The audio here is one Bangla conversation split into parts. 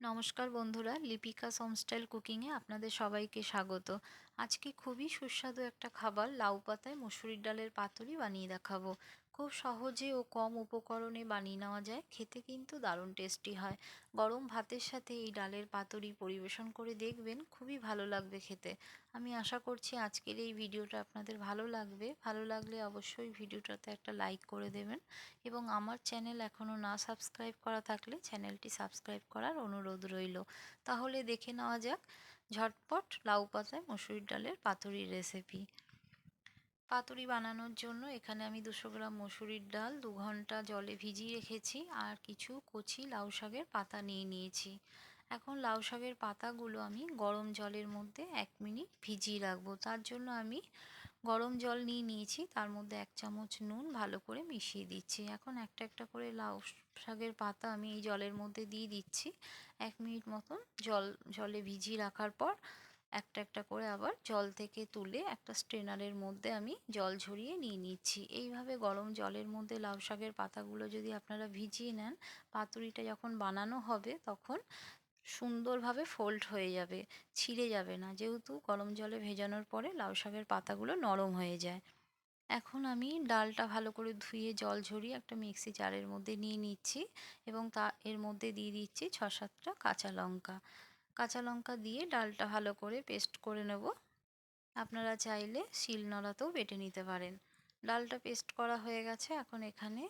নমস্কার বন্ধুরা, লিপিকা হোমস্টাইল কুকিংয়ে আপনাদের সবাইকে স্বাগত। আজকে খুবই সুস্বাদু একটা খাবার লাউ পাতায় মুসুরির ডালের পাতুরি বানিয়ে দেখাবো। খুব সহজে ও কম উপকরণে বানিয়ে নেওয়া যায়। খেতে কিন্তু দারুণ টেস্টি হয়। গরম ভাতের সাথে এই ডালের পাতুরি পরিবেশন করে দেখবেন খুবই ভালো লাগবে খেতে। আমি আশা করছি আজকের এই ভিডিওটা আপনাদের ভালো লাগবে। ভালো লাগলে অবশ্যই ভিডিওটাতে একটা লাইক করে দেবেন এবং আমার চ্যানেল এখনও না সাবস্ক্রাইব করা থাকলে চ্যানেলটি সাবস্ক্রাইব করার অনুরোধ রইল। তাহলে দেখে নেওয়া যাক ঝটপট লাউ পাতায় মসুরির ডালের পাতুরির রেসিপি পাতুরি বানানোর জন্য এখানে আমি দুশো গ্রাম মসুরির ডাল দু ঘণ্টা জলে ভিজিয়ে রেখেছি আর কিছু কচি লাউ শাকের পাতা নিয়ে নিয়েছি। এখন লাউ শাকের পাতাগুলো আমি গরম জলের মধ্যে এক মিনিট ভিজিয়ে রাখব। তার জন্য আমি গরম জল নিয়ে নিয়েছি, তার মধ্যে এক চামচ নুন ভালো করে মিশিয়ে দিচ্ছি। এখন একটা একটা করে লাউ শাকের পাতা আমি এই জলের মধ্যে দিয়ে দিচ্ছি। এক মিনিট মতন জল, জলে ভিজিয়ে রাখার পর একটা একটা করে আবার জল থেকে তুলে একটা স্ট্রেনারের মধ্যে আমি জল ঝরিয়ে নিয়ে নিচ্ছি। এইভাবে গরম জলের মধ্যে লাউ শাকের পাতাগুলো যদি আপনারা ভিজিয়ে নেন, পাতুরিটা যখন বানানো হবে তখন সুন্দরভাবে ফোল্ড হয়ে যাবে, ছিঁড়ে যাবে না। যেহেতু গরম জলে ভেজানোর পরে লাউ শাকের পাতাগুলো নরম হয়ে যায়। এখন আমি ডালটা ভালো করে ধুয়ে জল ঝরিয়ে একটা মিক্সি জারের মধ্যে নিয়ে নিচ্ছি এবং তা, এর মধ্যে দিয়ে দিচ্ছি ছ, সাতটা কাঁচা লঙ্কা। কাঁচা লঙ্কা দিয়ে ডালটা ভালো করে পেস্ট করে নেব। আপনারা চাইলে শিলনোড়াতেও বেটে নিতে পারেন। ডালটা পেস্ট করা হয়ে গেছে। এখন এখানে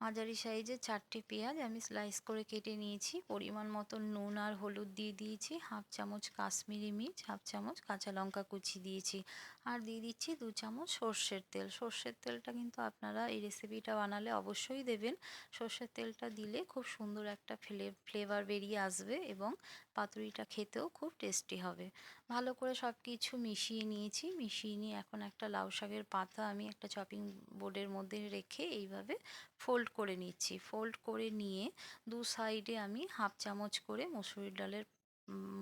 মাঝারি সাইজে চারটে পেঁয়াজ আমি স্লাইস করে কেটে নিয়েছি। পরিমাণ মতো নুন আর হলুদ দিয়ে দিয়েছি। হাফ চামচ কাশ্মীরি মির্চ, হাফ চামচ কাঁচা লঙ্কা কুচি দিয়েছি। আর দিয়ে দিচ্ছি দু চামচ সর্ষের তেল। সর্ষের তেলটা কিন্তু আপনারা এই রেসিপিটা বানালে অবশ্যই দেবেন। সর্ষের তেলটা দিলে খুব সুন্দর একটা ফ্লে ফ্লেভার বেরিয়ে আসবে এবং পাতুরিটা খেতেও খুব টেস্টি হবে। ভালো করে সব কিছু মিশিয়ে নিয়েছি। মিশিয়ে নিয়ে এখন একটা লাউ শাকের পাতা আমি একটা চপিং বোর্ডের মধ্যে রেখে এইভাবে ফোল্ড করে নিচ্ছি। ফোল্ড করে নিয়ে দু সাইডে আমি হাফ চামচ করে মুসুরির ডালের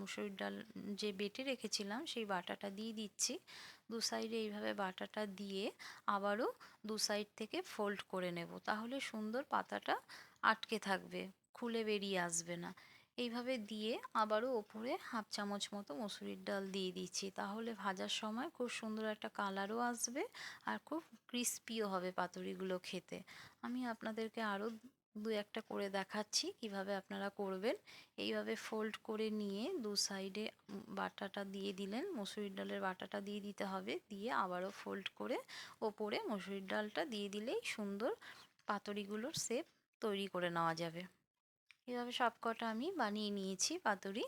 মুসুরির ডাল যে বেটে রেখেছিলাম সেই বাটাটা দিয়ে দিচ্ছি। দু সাইডে এইভাবে বাটাটা দিয়ে আবারও দু সাইড থেকে ফোল্ড করে নেব। তাহলে সুন্দর পাতাটা আটকে থাকবে, খুলে বেরিয়ে আসবে না। এইভাবে দিয়ে আবারও ওপরে হাফ চামচ মতো মসুরির ডাল দিয়ে দিচ্ছি। তাহলে ভাজার সময় খুব সুন্দর একটা কালারও আসবে আর খুব ক্রিস্পিও হবে পাতুরিগুলো খেতে। আমি আপনাদেরকে আরও দু একটা করে দেখাচ্ছি কীভাবে আপনারা করবেন। এইভাবে ফোল্ড করে নিয়ে দু সাইডে বাটাটা দিয়ে দিলেন। মসুরির ডালের বাটাটা দিয়ে দিতে হবে। দিয়ে আবারও ফোল্ড করে ওপরে মসুরির ডালটা দিয়ে দিলেই সুন্দর পাতুরিগুলোর শেপ তৈরি করে নেওয়া যাবে। এভাবে সবকটা আমি বানিয়ে নিয়েছি পাতুরি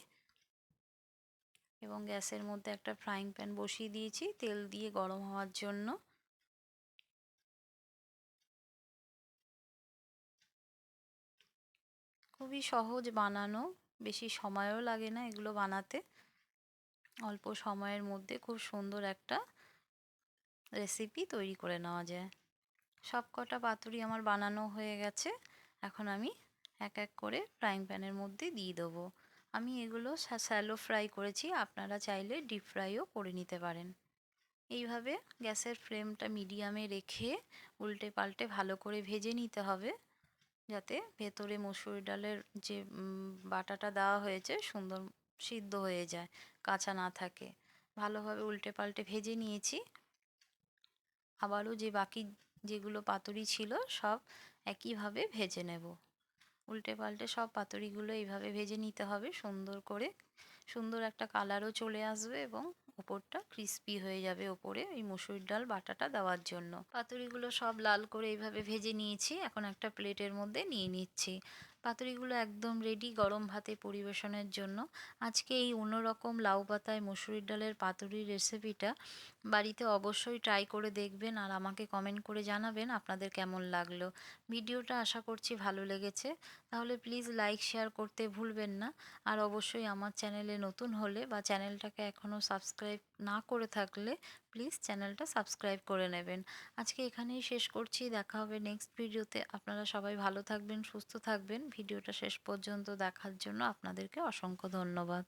এবং গ্যাসের মধ্যে একটা ফ্রাইং প্যান বসিয়ে দিয়েছি, তেল দিয়ে গরম হওয়ার জন্য। খুবই সহজ বানানো, বেশি সময়ও লাগে না এগুলো বানাতে। অল্প সময়ের মধ্যে খুব সুন্দর একটা রেসিপি তৈরি করে নেওয়া যায়। সব কটা পাতুরি আমার বানানো হয়ে গেছে, এখন আমি এক এক করে ফ্রাইং প্যানের মধ্যে দিয়ে দেবো। আমি এগুলো স্যালো ফ্রাই করেছি, আপনারা চাইলে ডিপ ফ্রাইও করে নিতে পারেন। এইভাবে গ্যাসের ফ্লেমটা মিডিয়ামে রেখে উল্টে পাল্টে ভালো করে ভেজে নিতে হবে, যাতে ভেতরে মসুর ডালের যে বাটাটা দেওয়া হয়েছে সুন্দর সিদ্ধ হয়ে যায়, কাঁচা না থাকে। ভালোভাবে উল্টে পাল্টে ভেজে নিয়েছি। আবারও যে বাকি যেগুলো পাতুরি ছিল সব একইভাবে ভেজে নেব। উল্টে পাল্টে সব পাতুরিগুলো এইভাবে ভেজে নিতে হবে সুন্দর করে। সুন্দর একটা কালারও চলে আসবে এবং ওপরটা ক্রিস্পি হয়ে যাবে ওপরে এই মুসুর ডাল বাটাটা দেওয়ার জন্য। পাতুরিগুলো সব লাল করে এইভাবে ভেজে নিয়েছি। এখন একটা প্লেটের মধ্যে নিয়ে নিচ্ছি। পাতুরিগুলো একদম রেডি গরম ভাতে পরিবেশনের জন্য। আজকে এই অন্যরকম লাউ পাতায় মুসুরির ডালের পাতুরির রেসিপিটা বাড়িতে অবশ্যই ট্রাই করে দেখবেন আর আমাকে কমেন্ট করে জানাবেন আপনাদের কেমন লাগল। ভিডিওটা আশা করছি ভালো লেগেছে। তাহলে প্লিজ লাইক শেয়ার করতে ভুলবেন না। আর অবশ্যই আমার চ্যানেলে নতুন হলে বা চ্যানেলটাকে এখনও সাবস্ক্রাইব না করে থাকলে প্লিজ চ্যানেলটা সাবস্ক্রাইব করে নেবেন। আজকে এখানেই শেষ করছি, দেখা হবে নেক্সট ভিডিওতে। আপনারা সবাই ভালো থাকবেন, সুস্থ থাকবেন। ভিডিওটা শেষ পর্যন্ত দেখার জন্য আপনাদেরকে অসংখ্য ধন্যবাদ।